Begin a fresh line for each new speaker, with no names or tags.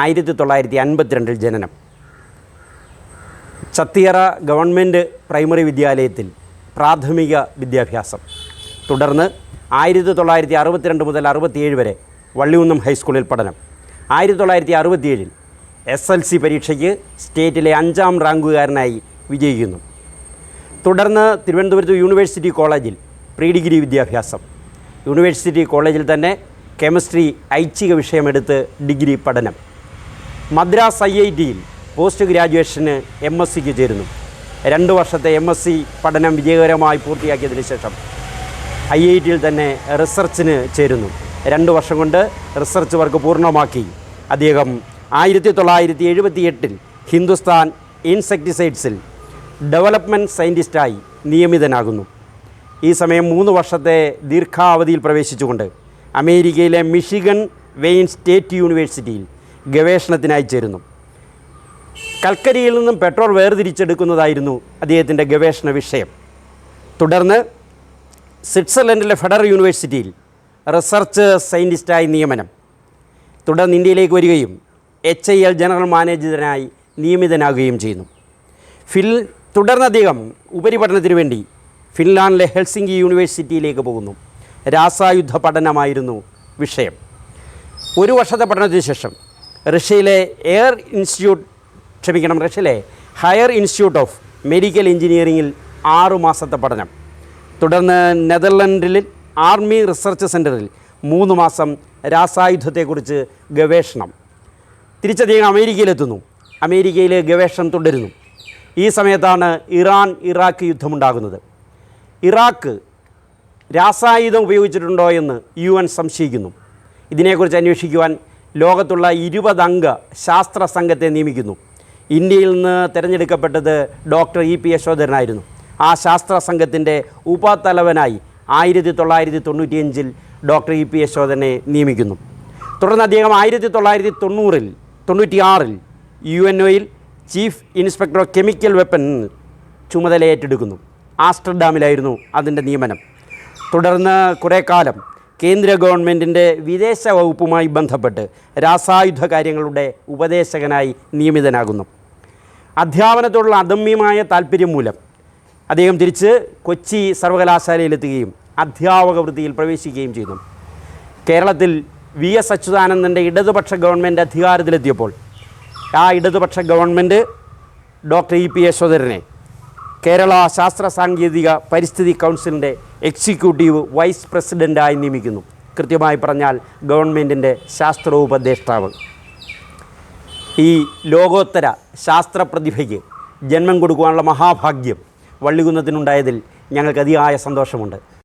ആയിരത്തി തൊള്ളായിരത്തി അൻപത്തിരണ്ടിൽ ജനനം. ചത്തിയറ ഗവൺമെന്റ് പ്രൈമറി വിദ്യാലയത്തിൽ പ്രാഥമിക വിദ്യാഭ്യാസം. തുടർന്ന് ആയിരത്തി തൊള്ളായിരത്തി അറുപത്തിരണ്ട് മുതൽ അറുപത്തിയേഴ് വരെ വള്ളികുന്നം ഹൈസ്കൂളിൽ പഠനം. ആയിരത്തി തൊള്ളായിരത്തി അറുപത്തിയേഴിൽ എസ് എൽ സി പരീക്ഷയ്ക്ക് സ്റ്റേറ്റിലെ അഞ്ചാം റാങ്കുകാരനായി വിജയിക്കുന്നു. തുടർന്ന് തിരുവനന്തപുരത്ത് യൂണിവേഴ്സിറ്റി കോളേജിൽ പ്രീ ഡിഗ്രി വിദ്യാഭ്യാസം. യൂണിവേഴ്സിറ്റി കോളേജിൽ തന്നെ കെമിസ്ട്രി ഐച്ഛിക വിഷയമെടുത്ത് ഡിഗ്രി പഠനം. മദ്രാസ് ഐ ഐ ടിയിൽ പോസ്റ്റ് ഗ്രാജുവേഷന് എം എസ് സിക്ക് ചേരുന്നു. രണ്ട് വർഷത്തെ എം എസ് സി പഠനം വിജയകരമായി പൂർത്തിയാക്കിയതിന് ശേഷം ഐ ഐ ടിയിൽ തന്നെ റിസർച്ചിന് ചേരുന്നു. രണ്ട് വർഷം കൊണ്ട് റിസർച്ച് വർക്ക് പൂർണമാക്കി. അദ്ദേഹം ആയിരത്തി തൊള്ളായിരത്തി എഴുപത്തി എട്ടിൽ ഹിന്ദുസ്ഥാൻ ഇൻസെക്ടിസൈഡ്സിൽ ഡെവലപ്മെന്റ് സയന്റിസ്റ്റായി നിയമിതനാകുന്നു. ഈ സമയം മൂന്ന് വർഷത്തെ ദീർഘാവധിയിൽ പ്രവേശിച്ചുകൊണ്ട് അമേരിക്കയിലെ മിഷിഗൺ വെയിൻ സ്റ്റേറ്റ് യൂണിവേഴ്സിറ്റിയിൽ ഗവേഷണത്തിനായി ചേരുന്നു. കൽക്കരിയിൽ നിന്നും പെട്രോൾ വേർതിരിച്ചെടുക്കുന്നതായിരുന്നു അദ്ദേഹത്തിന്റെ ഗവേഷണ വിഷയം. തുടർന്ന് സ്വിറ്റ്സർലൻഡിലെ ഫെഡറൽ യൂണിവേഴ്സിറ്റിയിൽ റിസർച്ച് സയന്റിസ്റ്റായി നിയമനം. തുടർന്ന് ഇന്ത്യയിലേക്ക് വരികയും എച്ച് ഐ എൽ ജനറൽ മാനേജറിനായി നിയമിതനാകുകയും ചെയ്യുന്നു. ഫിൽ തുടർന്ന് അദ്ദേഹം ഉപരിപഠനത്തിന് വേണ്ടി ഫിൻലാൻഡിലെ ഹെൽസിംഗി യൂണിവേഴ്സിറ്റിയിലേക്ക് പോകുന്നു. രാസായുദ്ധ പഠനമായിരുന്നു വിഷയം. ഒരു വർഷത്തെ പഠനത്തിന് ശേഷം റഷ്യയിലെ എയർ ഇൻസ്റ്റിറ്റ്യൂട്ട് ക്ഷമിക്കണം റഷ്യയിലെ ഹയർ ഇൻസ്റ്റിറ്റ്യൂട്ട് ഓഫ് മെഡിക്കൽ എഞ്ചിനീയറിംഗിൽ ആറു മാസത്തെ പഠനം. തുടർന്ന് നെതർലൻഡിൽ ആർമി റിസർച്ച് സെന്ററിൽ മൂന്ന് മാസം രാസായുധത്തെക്കുറിച്ച് ഗവേഷണം. തിരിച്ചധികം അമേരിക്കയിലെത്തുന്നു. അമേരിക്കയിൽ ഗവേഷണം തുടരുന്നു. ഈ സമയത്താണ് ഇറാൻ ഇറാഖ് യുദ്ധമുണ്ടാകുന്നത്. ഇറാഖ് രാസായുധം ഉപയോഗിച്ചിട്ടുണ്ടോ എന്ന് യു എൻ സംശയിക്കുന്നു. ഇതിനെക്കുറിച്ച് അന്വേഷിക്കുവാൻ ലോകത്തുള്ള ഇരുപതംഗ ശാസ്ത്ര സംഘത്തെ നിയമിക്കുന്നു. ഇന്ത്യയിൽ നിന്ന് തിരഞ്ഞെടുക്കപ്പെട്ടത് ഡോക്ടർ ഇ പി യശോധരനായിരുന്നു. ആ ശാസ്ത്ര സംഘത്തിന്റെ ഉപതലവനായി ആയിരത്തി തൊള്ളായിരത്തി തൊണ്ണൂറ്റിയഞ്ചിൽ ഡോക്ടർ ഇ പി യശോധരനെ നിയമിക്കുന്നു. തുടർന്ന് അദ്ദേഹം ആയിരത്തി തൊള്ളായിരത്തി തൊണ്ണൂറിൽ തൊണ്ണൂറ്റിയാറിൽ U N ഒയിൽ chief inspector of chemical weapon ചുമതല ഏറ്റെടുക്കുന്നു ആസ്റ്റർഡാമിലായിരുന്നു അതിന്റെ നിയമനം. തുടർന്ന് കുറേ കാലം കേന്ദ്ര ഗവൺമെന്റിന്റെ വിദേശ വകുപ്പുമായി ബന്ധപ്പെട്ട് രാസായുധ കാര്യങ്ങളുടെ ഉപദേശകനായി നിയമിതനാകുന്നു. അധ്യാപനത്തോടുള്ള അദമ്യമായ താല്പര്യം മൂലം അദ്ദേഹം തിരിച്ച് കൊച്ചി സർവകലാശാലയിലെത്തുകയും അധ്യാപക വൃത്തിയിൽ പ്രവേശിക്കുകയും ചെയ്യുന്നു കേരളത്തിൽ വി എസ് അച്യുതാനന്ദന്റെ ഇടതുപക്ഷ ഗവൺമെന്റ് അധികാരത്തിലെത്തിയപ്പോൾ ആ ഇടതുപക്ഷ ഗവൺമെന്റ് ഡോക്ടർ ഇ പി യശോധരനെ കേരള ശാസ്ത്ര സാങ്കേതിക പരിസ്ഥിതി കൗൺസിലിന്റെ എക്സിക്യൂട്ടീവ് വൈസ് പ്രസിഡന്റായി നിയമിക്കുന്നു. കൃത്യമായി പറഞ്ഞാൽ ഗവൺമെന്റിന്റെ ശാസ്ത്രോപദേഷ്ടാവ്. ഈ ലോകോത്തര ശാസ്ത്ര പ്രതിഭയ്ക്ക് ജന്മം കൊടുക്കുവാനുള്ള മഹാഭാഗ്യം വള്ളികുന്നത്തിനുണ്ടായതിൽ ഞങ്ങൾക്ക് അതിയായ സന്തോഷമുണ്ട്.